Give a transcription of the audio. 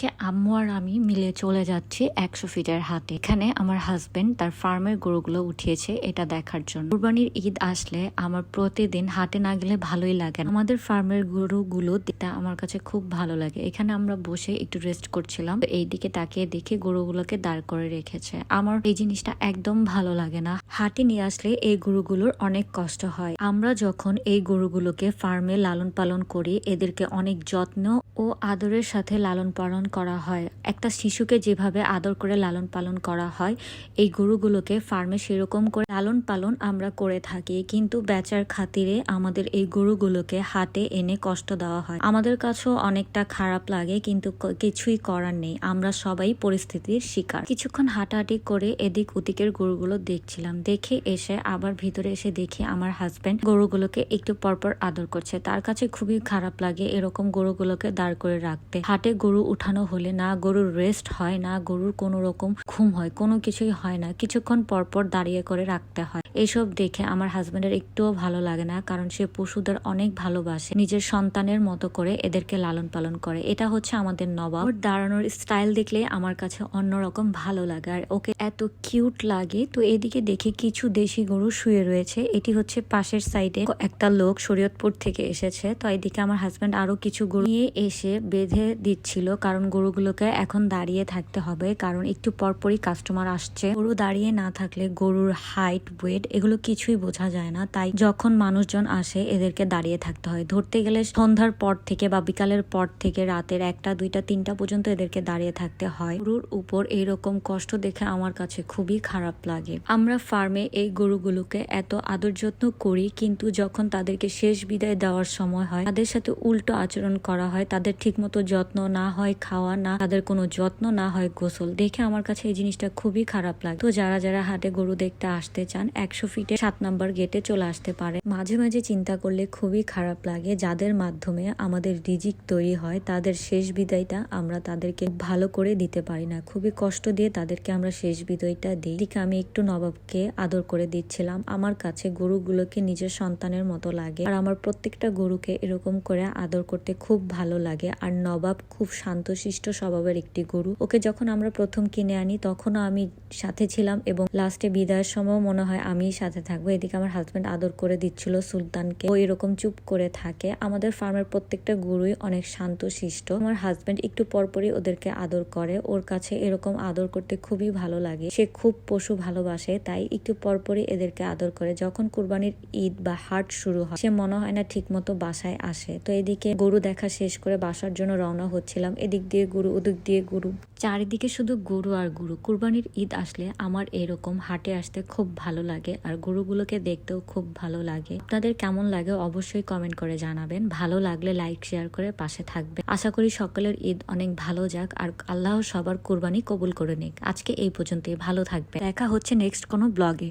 আজকে আম্মু আর আমি মিলে চলে যাচ্ছি একশো ফিটের হাটে। এখানে আমার হাজবেন্ড তার ফার্মের গরুগুলো উঠিয়েছে, এটা দেখার জন্য। কুরবানির ঈদ আসলে আমার প্রতিদিন হাটে না গেলে ভালোই লাগে আমাদের ফার্মের গরুগুলো দেখতে আমার কাছে খুব ভালো লাগে। এখানে আমরা বসে একটু রেস্ট করছিলাম। তো এইদিকে তাকিয়ে দেখে গরুগুলোকে দাঁড় করে রেখেছে। আমার এই জিনিসটা একদম ভালো লাগে না। হাটে নিয়ে আসলে এই গরুগুলোর অনেক কষ্ট হয়। আমরা যখন এই গরুগুলোকে ফার্মে লালন পালন করি, এদেরকে অনেক যত্ন ও আদরের সাথে লালন পালন করা হয়। একটা শিশুকে যেভাবে আদর করে লালন পালন করা হয়, এই গরুগুলোকে ফার্মে সেরকম করে লালন পালন আমরা করে থাকি। কিন্তু বেচার খাতিরে আমাদের এই গরুগুলোকে হাটে এনে কষ্ট দেওয়া হয়। আমাদের কাছেও অনেকটা খারাপ লাগে, কিন্তু কিছুই করার নেই। আমরা সবাই পরিস্থিতির শিকার। কিছুক্ষণ হাঁটাহাঁটি করে এদিক ওদিকের গরুগুলো দেখছিলাম। দেখে এসে আবার ভিতরে এসে দেখি আমার হাজব্যান্ড গরুগুলোকে একটু পরপর আদর করছে। তার কাছে খুবই খারাপ লাগে এরকম গরুগুলোকে দাঁড় করে রাখতে। হাটে গরু উঠানো হলে না গরুর রেস্ট হয়, না গরুর কোনো রকম ঘুম হয়, কোনো কিছুই হয় না। কিছুক্ষণ পরপর দাঁড়িয়ে করে রাখতে হয়। এসব দেখে আমার হাজবেন্ডের একটুও ভালো লাগে না, কারণ সে পশুদের অনেক ভালোবাসে। নিজের সন্তানের মতো করে এদেরকে লালন পালন করে। এটা হচ্ছে আমাদের নবাব। ওর দাঁড়ানোর স্টাইল দেখলে আমার কাছে অন্যরকম ভালো লাগে। আর ওকে এত কিউট লাগে। তো এদিকে দেখে কিছু দেশি গরু শুয়ে রয়েছে। এটি হচ্ছে পাশের সাইডে একটা লোক শরীয়তপুর থেকে এসেছে। তো এদিকে আমার হাজবেন্ড আরও কিছু গরু নিয়ে এসে বেঁধে দিচ্ছিল, কারণ গরুগুলোকে এখন দাঁড়িয়ে থাকতে হবে, কারণ একটু পরপরই কাস্টমার আসছে। গরু দাঁড়িয়ে না থাকলে গরুর হাইট ওয়েট এগুলো কিছুই বোঝা যায় না। তাই যখন মানুষজন আসে, এদেরকে দাঁড়িয়ে থাকতে হয়। ধরতে গেলে সন্ধ্যার পর থেকে বা বিকালের পর থেকে রাতের একটা, দুইটা, তিনটা পর্যন্ত এদেরকে দাঁড়িয়ে থাকতে হয়। গরুর উপর এইরকম কষ্ট দেখে আমার কাছে খুবই খারাপ লাগে। আমরা ফার্মে এই গরুগুলোকে এত আদর যত্ন করি, কিন্তু যখন তাদেরকে শেষ বিদায় দেওয়ার সময় হয়, তাদের সাথে উল্টো আচরণ করা হয়, তাদের ঠিকমতো যত্ন না হয়, খাওয়া না, তাদের কোনো যত্ন না হয় গোসল। দেখে আমার কাছে এই জিনিসটা খুবই খারাপ লাগে। তো যারা যারা হাটে গরু দেখতে আসতে চান, একশো ফিটে সাত নাম্বার গেটে চলে আসতে পারে। মাঝে মাঝে চিন্তা করলে খুবই খারাপ লাগে যাদের মাধ্যমে আমাদের রিজিক তৈরি হয়, তাদের শেষ বিদায়টা আমরা তাদেরকে ভালো করে দিতে পারি না। খুবই কষ্ট দিয়ে তাদেরকে আমরা শেষ বিদায়টা দিই। এদিকে আমি একটু নবাবকে আদর করে দিচ্ছিলাম। আমার কাছে গরুগুলোকে নিজের সন্তানের মতো লাগে। আর আমার প্রত্যেকটা গরুকে এরকম করে আদর করতে খুব ভালো লাগে। আর নবাব খুব শান্তশিষ্ট স্বভাবের একটি গরু। ওকে যখন আমরা প্রথম কিনে আনি, তখনও আমি সাথে ছিলাম এবং লাস্টে বিদায়ের সময় মনে হয় আমি সাথে থাকব। এদিকে আমার হাজবেন্ড আদর করে দিচ্ছিল সুলতানকে। ও এরকম চুপ করে থাকে। আমাদের ফার্মের প্রত্যেকটা গরুই অনেক শান্তশিষ্ট আমার হাজবেন্ড একটু পরপরই ওদেরকে আদর করে। ওর কাছে এরকম আদর করতে খুবই ভালো লাগে। সে খুব পশু ভালোবাসে, তাই একটু পরপরই এদেরকে আদর করে। যখন কুরবানির ঈদ বা হাট শুরু হয়, সে মনে হয় না ঠিক মতো বাসায় আসে। তো এদিকে গরু দেখা শেষ করে বাসার জন্য রওনা হচ্ছিলাম। এদিক দিয়ে গরু ওদিক দিয়ে গরু। চারিদিকে শুধু গরু আর গরু। কুরবানির ঈদ আসলে আমার এরকম হাটে আসতে খুব ভালো লাগে আর গরুগুলোকে দেখতেও খুব ভালো লাগে। আপনাদের কেমন লাগে অবশ্যই কমেন্ট করে জানাবেন। ভালো লাগলে লাইক শেয়ার করে পাশে থাকবে আশা করি সকলের ঈদ অনেক ভালো যাক আর আল্লাহ সবার কুরবানি কবুল করে নিক। আজকে এই পর্যন্তই। ভালো থাকবে দেখা হচ্ছে নেক্সট কোনো ব্লগে